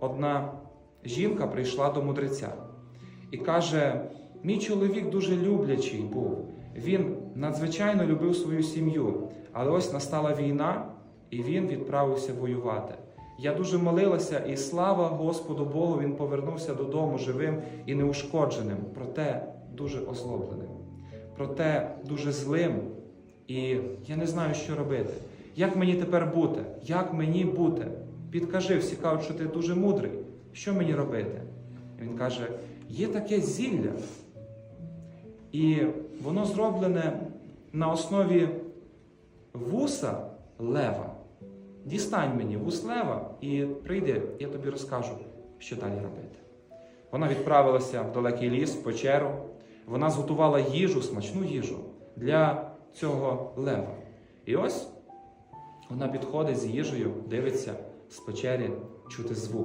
одна жінка прийшла до мудреця і каже: Мій чоловік дуже люблячий був. Він надзвичайно любив свою сім'ю, але ось настала війна, і він відправився воювати. Я дуже молилася, і слава Господу Богу, він повернувся додому живим і неушкодженим, проте дуже озлобленим, проте дуже злим. І я не знаю, що робити. Як мені тепер бути? Як мені бути? Підкажи, всі кажуть, що ти дуже мудрий. Що мені робити? Він каже: є таке зілля, і воно зроблене на основі вуса лева. Дістань мені вус лева і прийди, я тобі розкажу, що далі робити. Вона відправилася в далекий ліс, в печеру. Вона зготувала їжу, смачну їжу для цього лева. І ось вона підходить з їжею, дивиться з печері, чути звук.